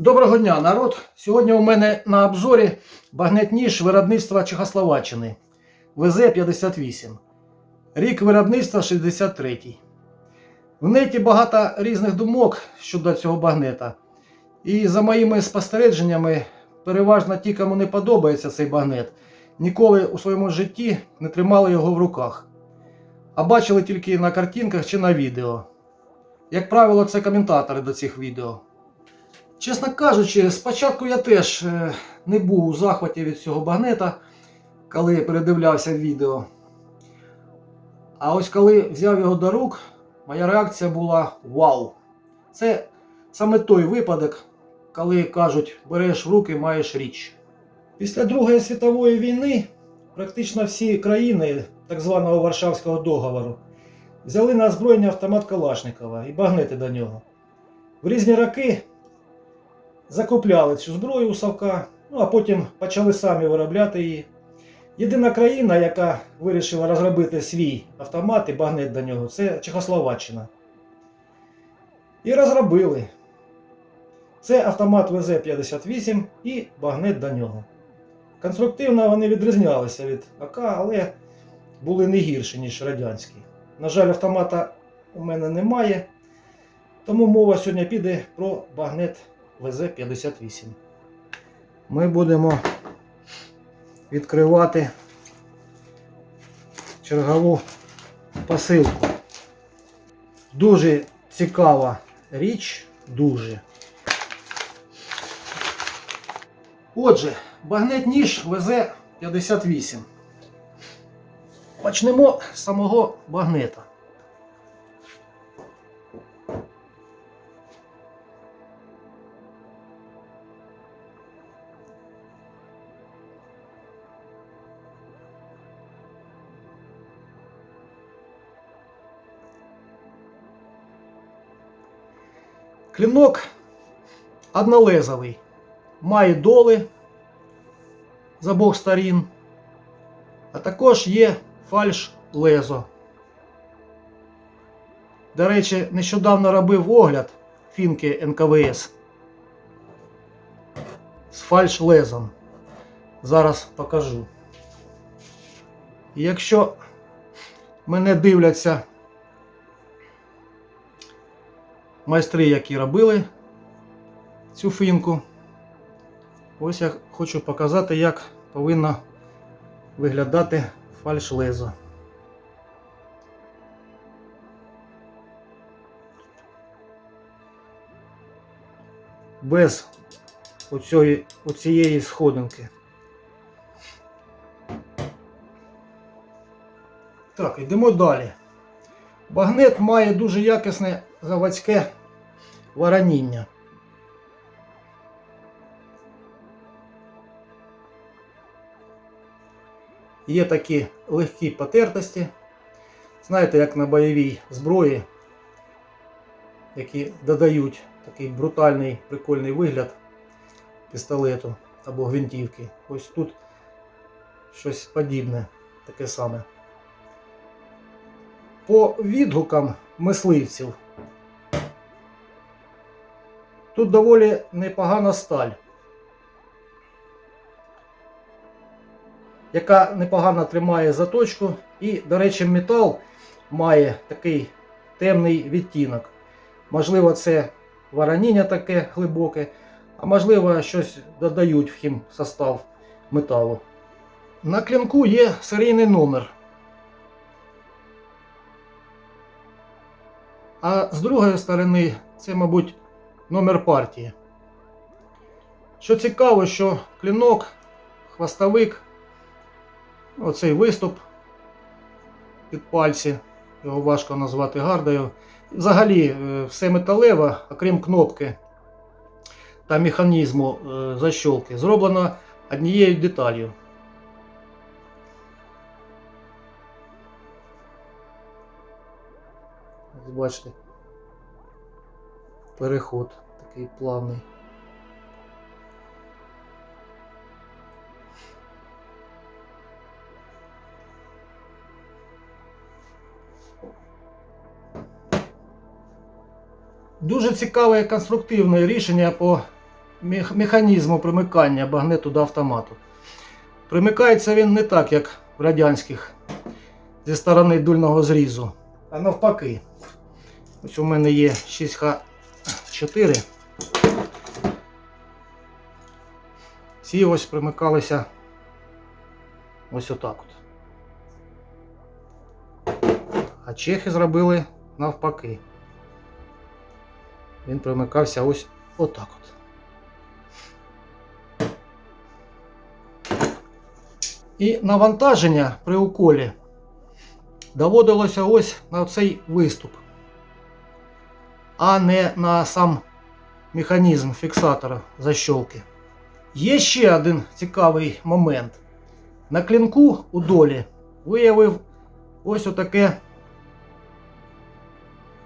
Доброго дня, народ! Сьогодні у мене на обзорі багнет ніж виробництва Чехословаччини ВЗ-58. Рік виробництва 63. В неті багато різних думок щодо цього багнета. І за моїми спостереженнями, переважно ті, кому не подобається цей багнет, ніколи у своєму житті не тримали його в руках, а бачили тільки на картинках чи на відео. Як правило, це коментатори до цих відео. Чесно кажучи, спочатку я теж е, не був у захваті від цього багнета, коли передивлявся відео. А ось коли взяв його до рук, моя реакція була вау! Це саме той випадок, коли кажуть, береш в руки, маєш річ. Після Другої світової війни практично всі країни так званого Варшавського договору взяли на озброєння автомат Калашникова і багнети до нього. В різні роки закупляли цю зброю у Савка, ну а потім почали самі виробляти її. Єдина країна, яка вирішила розробити свій автомат і багнет до нього, це Чехословаччина. І розробили. Це автомат ВЗ-58 і багнет до нього. Конструктивно вони відрізнялися від АК, але були не гірші, ніж радянські. На жаль, автомата у мене немає, тому мова сьогодні піде про багнет ВЗ-58. Ми будемо відкривати чергову посилку. Дуже цікава річ, дуже. Отже, багнет ніж ВЗ-58. Почнемо з самого багнета. Клинок однолезовий, має доли з обох сторін, а також є фальш лезо. До речі, нещодавно робив огляд фінки НКВС з фальш лезом. Зараз покажу. І Якщо мене дивляться майстри, які робили цю фінку. Ось я хочу показати, як повинно виглядати фальш-лезо. Без оцієї, оцієї сходинки. Так, йдемо далі. Багнет має дуже якісне заводське вороніння. Є такі легкі потертості. Знаєте, як на бойовій зброї, які додають такий брутальний прикольний вигляд пістолету або гвинтівки. Ось тут щось подібне, таке саме. По відгукам мисливців. Тут доволі непогана сталь, яка непогано тримає заточку. І, до речі, метал має такий темний відтінок. Можливо, це вороніння таке глибоке, а можливо, щось додають в хімсостав металу. На клінку є серійний номер. А з другої сторони, це, мабуть, номер партії. Що цікаво, що клінок, хвостовик, оцей виступ під пальці, його важко назвати гардою. Взагалі, е, все металеве, окрім кнопки та механізму е, защолки, зроблено однією деталью. Бачите, переход такий плавний. Дуже цікаве конструктивне рішення по механізму примикання багнету до автомату. Примикається він не так, як в радянських зі сторони дульного зрізу, а навпаки. Ось у мене є 6Х4. Ці ось примикалися ось отак от. А чехи зробили навпаки. Він примикався ось отак от. І навантаження при уколі доводилося ось на цей виступ, а не на сам механізм фіксатора защолки. Є ще один цікавий момент. На клінку у долі виявив ось отаке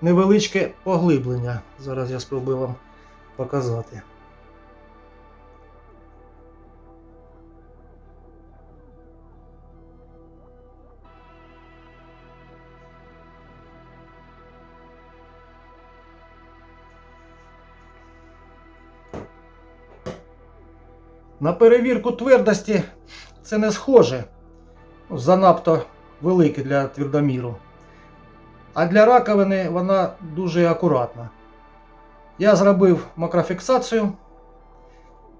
невеличке поглиблення. Зараз я спробую вам показати. На перевірку твердості це не схоже. Ну, Занадто велике для твердоміру. А для раковини вона дуже акуратна. Я зробив макрофіксацію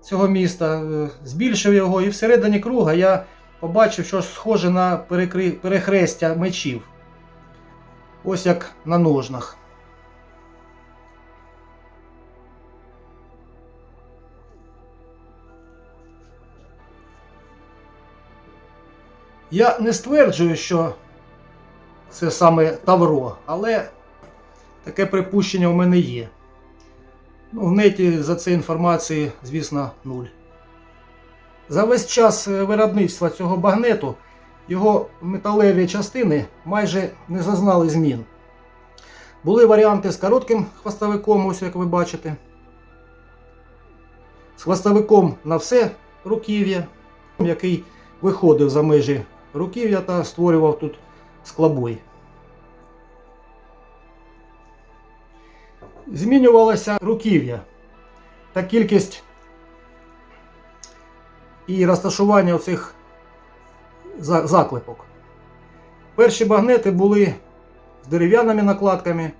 цього міста, е, збільшив його, і всередині круга я побачив, що схоже на перехрестя мечів. Ось як на ножнах. Я не стверджую, що це саме Тавро, але таке припущення у мене є. Ну, в неті за це інформації, звісно, нуль. За весь час е, виробництва цього багнету його металеві частини майже не зазнали змін. Були варіанти з коротким хвостовиком, ось як ви бачите. З хвостовиком на все руків'я, який виходив за межі руків'я та створював тут склобой. Змінювалося руків'я та кількість і розташування оцих за- заклепок. Перші багнети були з дерев'яними накладками.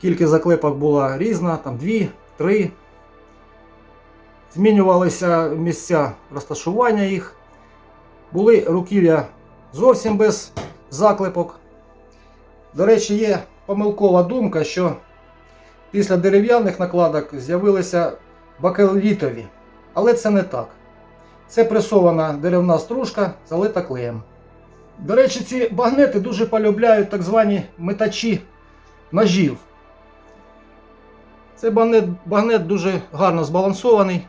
Кількість заклепок була різна, там 2, 3. Змінювалися місця розташування їх. Були руків'я зовсім без заклепок. До речі, є помилкова думка, що після дерев'яних накладок з'явилися бакелітові. Але це не так. Це пресована деревна стружка, залита клеєм. До речі, ці багнети дуже полюбляють так звані метачі ножів. Цей багнет, багнет дуже гарно збалансований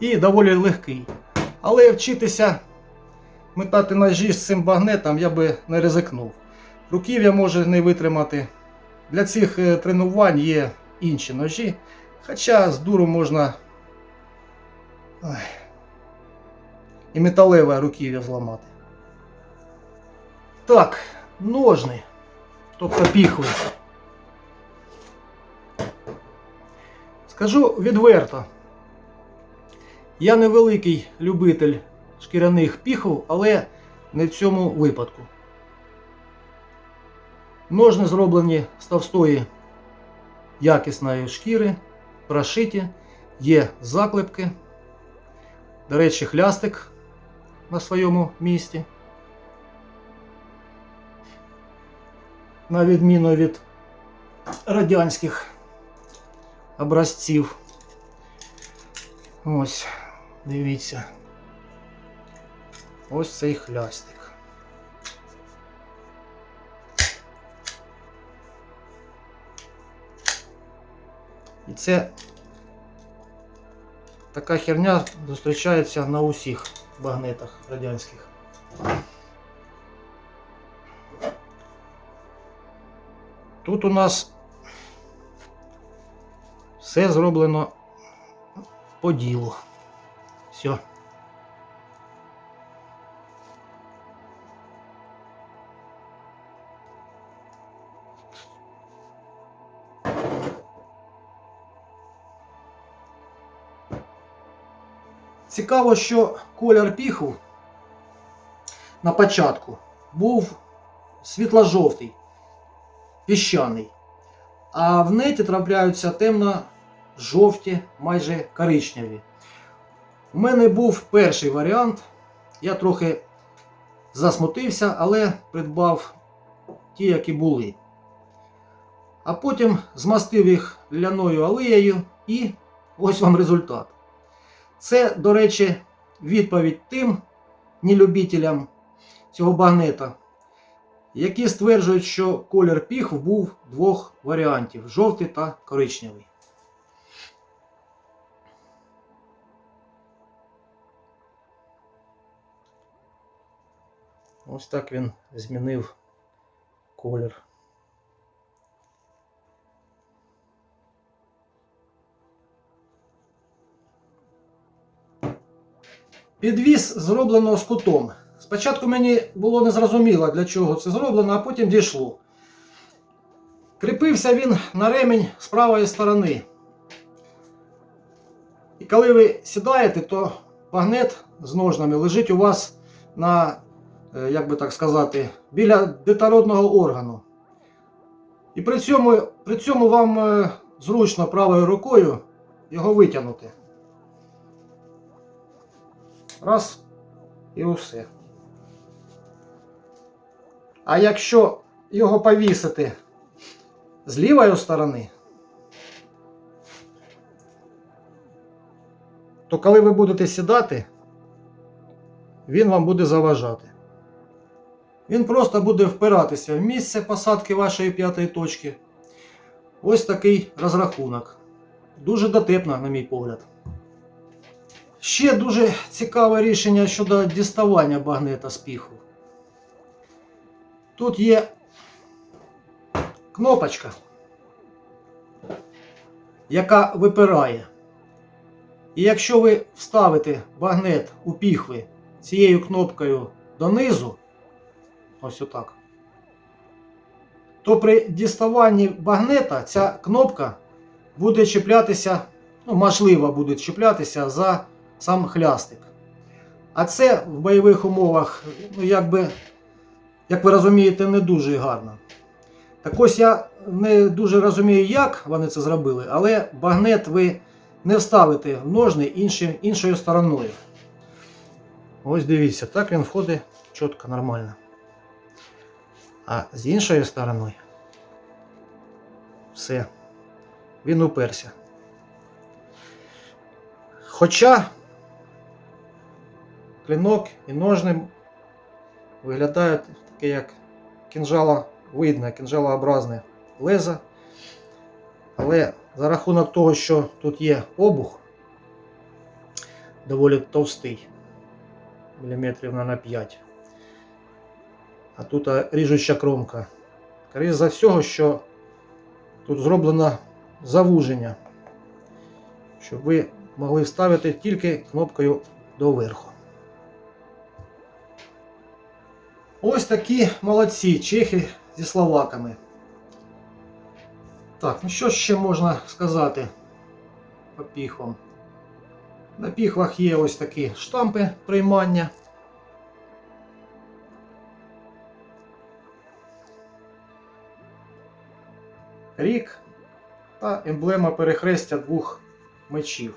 і доволі легкий. Але вчитися метати ножі з цим багнетом я би не ризикнув. Руків'я може не витримати. Для цих е, тренувань є інші ножі. Хоча з дуру можна і металеве руків'я зламати. Так, ножни, тобто піхви. Скажу відверто. Я невеликий любитель шкіряних піхов, але не в цьому випадку. Ножни зроблені з товстої якісної шкіри, прошиті, є заклепки. До речі, хлястик на своєму місці. На відміну від радянських образців. Ось, дивіться. Ось цей хлястик. І це така херня зустрічається на усіх багнетах радянських. Тут у нас все зроблено по ділу. Все. Цікаво, що колір піху на початку був світло-жовтий, піщаний. А в неті трапляються темно-жовті, майже коричневі. У мене був перший варіант. Я трохи засмутився, але придбав ті, які були. А потім змастив їх ляною алеєю і ось вам результат. Це, до речі, відповідь тим нелюбителям цього багнета, які стверджують, що колір піх був двох варіантів жовтий та коричневий. Ось так він змінив колір. Підвіз зроблено з кутом. Спочатку мені було незрозуміло, для чого це зроблено, а потім дійшло. Кріпився він на ремінь з правої сторони. І коли ви сідаєте, то багнет з ножнами лежить у вас на, як би так сказати, біля детородного органу. І при цьому, при цьому вам е, зручно правою рукою його витягнути. Раз і усе. А якщо його повісити з лівої сторони, то коли ви будете сідати, він вам буде заважати. Він просто буде впиратися в місце посадки вашої п'ятої точки. Ось такий розрахунок. Дуже дотепно, на мій погляд. Ще дуже цікаве рішення щодо діставання багнета з піху. Тут є кнопочка, яка випирає. І якщо ви вставите багнет у піхви цією кнопкою донизу, ось отак, то при діставанні багнета ця кнопка буде чіплятися, ну, можливо, буде чіплятися за сам хлястик. А це в бойових умовах, ну, якби, як ви розумієте, не дуже гарно. Так ось я не дуже розумію, як вони це зробили, але багнет ви не вставите в ножни інші, іншою стороною. Ось дивіться, так він входить чітко, нормально. А з іншої сторони все, він уперся. Хоча клинок і ножни виглядають таке як кінжала видне, кінжалообразне лезо. Але за рахунок того, що тут є обух, доволі товстий, міліметрів на 5. А тут ріжуча кромка. Скоріше за всього, що тут зроблено завуження, щоб ви могли вставити тільки кнопкою доверху. Ось такі молодці чехи зі словаками. Так, ну що ще можна сказати по піхвам? На піхвах є ось такі штампи приймання. Рік та емблема перехрестя двох мечів.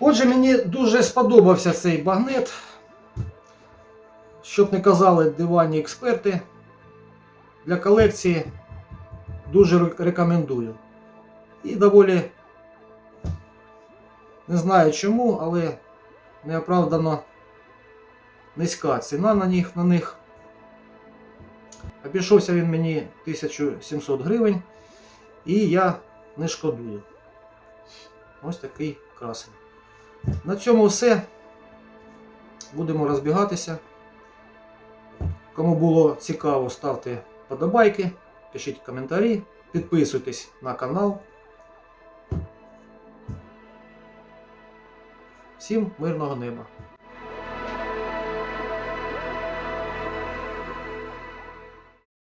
Отже, мені дуже сподобався цей багнет. Щоб не казали диванні експерти, для колекції дуже рекомендую. І доволі не знаю чому, але неоправдано низька ціна на них. на них. Обійшовся він мені 1700 гривень і я не шкодую. Ось такий красень. На цьому все. Будемо розбігатися. Кому було цікаво, ставте подобайки, пишіть коментарі, підписуйтесь на канал. Всім мирного неба!